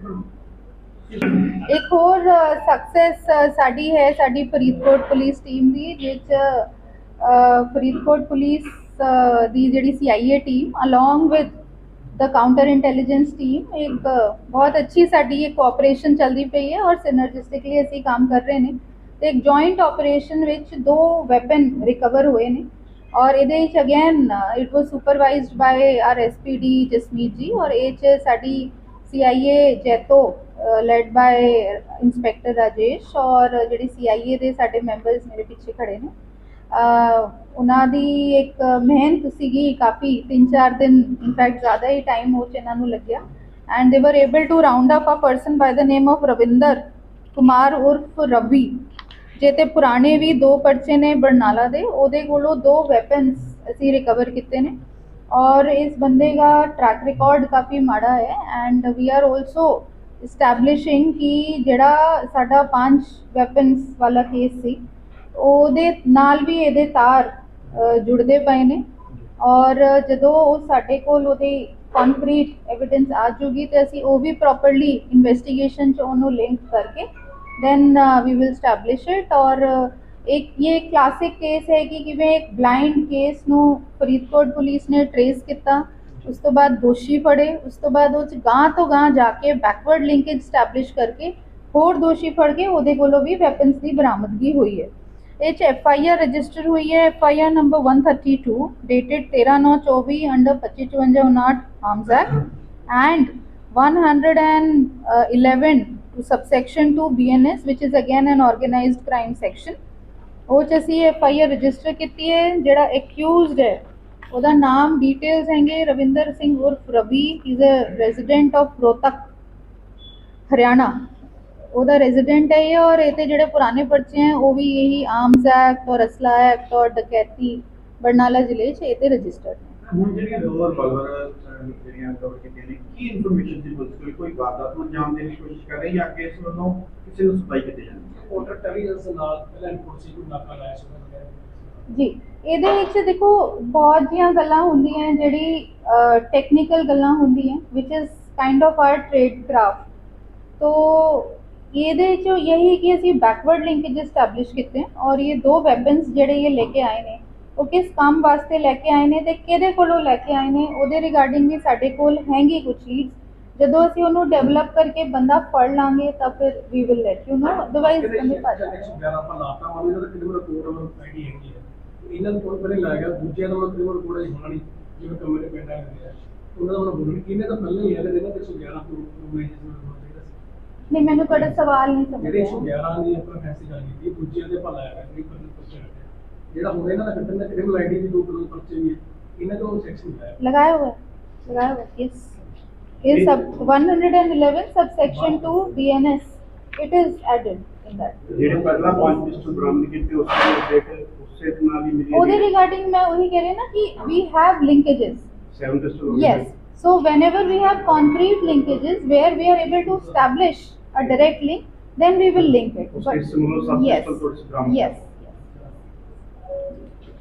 ਇੱਕ ਹੋਰ ਸਕਸੈਸ ਸਾਡੀ ਹੈ, ਸਾਡੀ ਫਰੀਦਕੋਟ ਪੁਲਿਸ ਟੀਮ ਦੀ, ਜਿਸ 'ਚ ਫਰੀਦਕੋਟ ਪੁਲਿਸ ਦੀ ਜਿਹੜੀ CIA team along with the counter intelligence team ਇੱਕ ਬਹੁਤ ਅੱਛੀ ਸਾਡੀ ਇੱਕ ਕੋਆਪਰੇਸ਼ਨ ਚੱਲਦੀ ਪਈ ਹੈ ਔਰ ਸਿਨਰਜਿਸਟਿਕਲੀ ਅਸੀਂ ਕੰਮ ਕਰ ਰਹੇ ਨੇ। ਤੇ ਇੱਕ ਜੁਆਇੰਟ ਆਪਰੇਸ਼ਨ ਵਿੱਚ ਦੋ ਵੈਪਨ ਰਿਕਵਰ ਹੋਏ ਨੇ ਔਰ ਇਹਦੇ ਵਿੱਚ again it was supervised by our SPD Jasmeet ji ਔਰ ਇਹ 'ਚ ਸਾਡੀ CIA Jaito led by inspector Rajesh ਔਰ ਜਿਹੜੀ ਸੀਆਈਏ ਦੇ ਸਾਡੇ ਮੈਂਬਰਸ ਮੇਰੇ ਪਿੱਛੇ ਖੜੇ ਨੇ। ਉਹਨਾਂ ਦੀ ਇੱਕ ਮਿਹਨਤ ਸੀਗੀ ਕਾਫੀ 3-4 ਦਿਨ ਇਨਫੈਕਟ ਜ਼ਿਆਦਾ ਹੀ ਟਾਈਮ ਉਹ 'ਚ ਇਹਨਾਂ ਨੂੰ ਲੱਗਿਆ। And they were able to round up a person by the name of Ravinder Kumar ਉਰਫ ਰਵੀ ਜੇ ਤੇ ਪੁਰਾਣੇ ਵੀ ਦੋ ਪਰਚੇ ਨੇ ਬਰਨਾਲਾ ਦੇ, ਉਹਦੇ ਕੋਲੋਂ ਦੋ ਵੈਪਨਸ ਅਸੀਂ ਰਿਕਵਰ ਕੀਤੇ ਨੇ। ਔਰ ਇਸ ਬੰਦੇ ਦਾ ਟਰੈਕ ਰਿਕਾਰਡ ਕਾਫੀ ਮਾੜਾ ਹੈ and we are also establishing ਕਿ ਜਿਹੜਾ ਸਾਡਾ ਪੰਜ ਵੈਪਨਸ ਵਾਲਾ ਕੇਸ ਸੀ ਉਹਦੇ ਨਾਲ ਵੀ ਇਹਦੇ ਤਾਰ ਜੁੜਦੇ ਪਏ ਨੇ ਔਰ ਜਦੋਂ ਉਹ ਸਾਡੇ ਕੋਲ ਉਹਦੀ ਕੰਕਰੀਟ ਐਵੀਡੈਂਸ ਆ ਜੂਗੀ ਤੇ ਅਸੀਂ ਉਹ ਵੀ ਪ੍ਰੋਪਰਲੀ ਇਨਵੈਸਟੀਗੇਸ਼ਨ ਚ ਉਹਨੂੰ ਲਿੰਕ ਕਰਕੇ then we will establish it ਔਰ ਇੱਕ ਇਹ ਕਲਾਸਿਕ ਕੇਸ ਹੈ ਕਿ ਕਿਵੇਂ ਇੱਕ ਬਲਾਈਂਡ ਕੇਸ ਨੂੰ ਫਰੀਦਕੋਟ ਪੁਲਿਸ ਨੇ ਟਰੇਸ ਕੀਤਾ ਉਸ ਤੋਂ ਬਾਅਦ ਦੋਸ਼ੀ ਫੜੇ ਉਸ ਤੋਂ ਬਾਅਦ ਉਹ ਚ ਗਾਂ ਤੋਂ ਗਾਂ ਜਾ ਕੇ ਬੈਕਵਰਡ ਲਿੰਕੇਜ ਸਟੈਬਲਿਸ਼ ਕਰਕੇ ਹੋਰ ਦੋਸ਼ੀ ਫੜ ਕੇ ਉਹਦੇ ਕੋਲੋਂ ਵੀ ਵੈਪਨਸ ਦੀ ਬਰਾਮਦਗੀ ਹੋਈ ਹੈ ਇਹ ਚ ਐਫ ਆਈ ਆਰ ਰਜਿਸਟਰ ਹੋਈ ਹੈ F I R number 132 dated 13/9/24 under 2559 arms act and 111 to subsection 2 BNS which is again an organized crime section. ਉਹ ਚ ਅਸੀਂ ਐਫ ਆਈ ਆਰ ਰਜਿਸਟਰ ਕੀਤੀ ਹੈ, ਜਿਹੜਾ ਐਕਿਊਜ਼ਡ ਹੈ, ਉਹਦਾ ਨਾਮ ਡਿਟੇਲਸ ਹੈਗੇ, ਰਵਿੰਦਰ ਸਿੰਘ ਉਰਫ Ravi is a resident of Rohtak, Haryana. ਉਹਦਾ ਰੈਜ਼ੀਡੈਂਟ ਹੈ ਇਹ ਔਰ ਇਹ ਜਿਹੜੇ ਪੁਰਾਣੇ ਪਰਚੇ ਹੈ, ਉਹ ਵੀ ਇਹੀ ਆਰਮਸ ਐਕਟ ਔਰ ਅਸਲਾ ਐਕਟ ਔਰ ਡਕੈਤੀ, ਬਰਨਾਲਾ ਜ਼ਿਲ੍ਹੇ 'ਚ ਇਹ ਰਜਿਸਟਰਡ ਨੇ। ਹੁਣ ਜਿਹੜੀਆਂ ਲੋਅਰ ਬਲਵਰ ਜਿਹੜੀਆਂ ਕਵਰ ਕੀਤੀਆਂ ਨੇ ਕੀ ਇਨਫੋਰਮੇਸ਼ਨ ਸੀ ਪੁਲਿਸ ਕੋਲ ਕੋਈ ਵਾਰਦਾਤ ਨੂੰ ਜਾਣ ਦੇਣ ਦੀ ਕੋਸ਼ਿਸ਼ ਕਰ ਰਹੀ ਜਾਂ ਕੇਸ ਵੱਲੋਂ ਕਿਸੇ ਨੂੰ ਸਪਾਈ ਕੀਤੇ ਜਾਂਦੇ ਕੋਟਰ ਟੈਲੀਜੈਂਸ ਨਾਲ ਪਹਿਲਾਂ ਕੁਰਸੀ ਨੂੰ ਨਾਕਾ ਲਾਇਆ ਸੀ ਜੀ ਇਹਦੇ ਵਿੱਚ ਦੇਖੋ ਬਹੁਤ ਜੀਆਂ ਗੱਲਾਂ ਹੁੰਦੀਆਂ ਜਿਹੜੀ ਟੈਕਨੀਕਲ ਗੱਲਾਂ ਹੁੰਦੀਆਂ which is kind of our tradecraft ਤੋ ਇਹਦੇ ਚੋਂ ਯਹੀ ਕਿ ਅਸੀਂ ਬੈਕਵਰਡ ਲਿੰਕੇਜ ਸਟੈਬਲਿਸ਼ ਕੀਤੇ ਔਰ ਇਹ ਦੋ ਵੈਪਨਸ ਜਿਹੜੇ ਇਹ ਲੈ ਕੇ ਆਏ ਨੇ ਉਹ ਕਿਸ ਕੰਮ ਵਾਸਤੇ ਲੈ ਕੇ ਆਏ ਨੇ ਤੇ ਕਿਹਦੇ ਕੋਲੋਂ ਲੈ ਕੇ ਆਏ ਨੇ ਉਹਦੇ ਰਿਗਾਰਡਿੰਗ ਵੀ ਸਾਡੇ ਕੋਲ ਹੈਗੀ ਕੁਝ ਲੀਡਸ ਜਦੋਂ ਅਸੀਂ ਉਹਨੂੰ ਡਿਵੈਲਪ ਕਰਕੇ ਬੰਦਾ ਫੜ ਲਾਂਗੇ ਤਾਂ ਫਿਰ we will let you know otherwise ਬੰਦੇ ਭੱਜ ਜਾਣਗੇ। 111 ਆਪਾਂ ਲਾਤਾ ਵਾਲੇ ਦਾ ਕਿੰਨੇ ਕੋਡ ਆਈਡੀ ਹੈਗੀ ਹੈ ਇਹਨਾਂ ਨੂੰ ਕੋਡ ਪਹਿਲੇ ਲਾਇਆ ਦੂਜਿਆਂ ਦਾ ਮਤਲਬ ਕਿੰਨੇ ਕੋਡ ਹੋਣਾ ਨਹੀਂ ਜਿਵੇਂ ਕਮਰੇ ਪਿੰਡਾਂ ਹੁੰਦੇ ਆ। ਉਹਨਾਂ ਦਾ ਬੋਲਣ ਕਿੰਨੇ ਤਾਂ ਪਹਿਲਾਂ ਹੀ ਹੈ ਤੇ ਇਹਨਾਂ ਦੇ 111 ਕੋਡ ਹੋਣਾ ਚਾਹੀਦਾ ਸੀ। ਨਹੀਂ ਮੈਨੂੰ ਤੁਹਾਡਾ ਸਵਾਲ ਨਹੀਂ ਸਮਝ ਜਿਹੜੇ ਆਇਆ 111 ਦੀ ਆਪਾਂ ਫੈਸਲੇ ਗੱਲ ਕੀਤੀ ਦੂਜਿਆਂ ਦੇ ਆਪਾਂ ਲਾਇਆ ਗਿਆ ਕੋਈ ਰੱਖਿਆ ਜਿਹੜਾ ਹੁਣ ਇਹਨਾਂ ਦਾ ਕੱਢਣ ਦਾ ਕ੍ਰਿਮੀਨਲ ਆਈਡੀ ਦੀ ਦੋ ਕਰੋੜ ਪਰਚੇ ਵੀ ਹੈ ਇਹਨਾਂ ਤੋਂ ਸੈਕਸ਼ਨ ਲਾਇਆ लगाया हुआ है लगाया हुआ है यस ये सब 111 subsection 2 BNS it is added in that ਜਿਹੜੇ ਪਹਿਲਾਂ ਪੰਜ ਪਿਸਟਲ ਬਰਾਮਦ ਕੀਤੇ ਉਸ ਦੇ ਡੇਟ ਉਸੇ ਨਾਲ ਹੀ ਮਿਲੀ ਉਹਦੇ ਰਿਗਾਰਡਿੰਗ ਮੈਂ ਉਹੀ ਕਹਿ ਰਹੀ ਨਾ ਕਿ we have linkages 7 pistol yes so whenever we have concrete linkages where we are able to establish a direct link then we will link it ਉਸ ਕੇਸ ਸਮੂਹ ਸਭ yes ਪਿਸਟਲ ਪੁਲਿਸ ਬਰਾਮਦ yes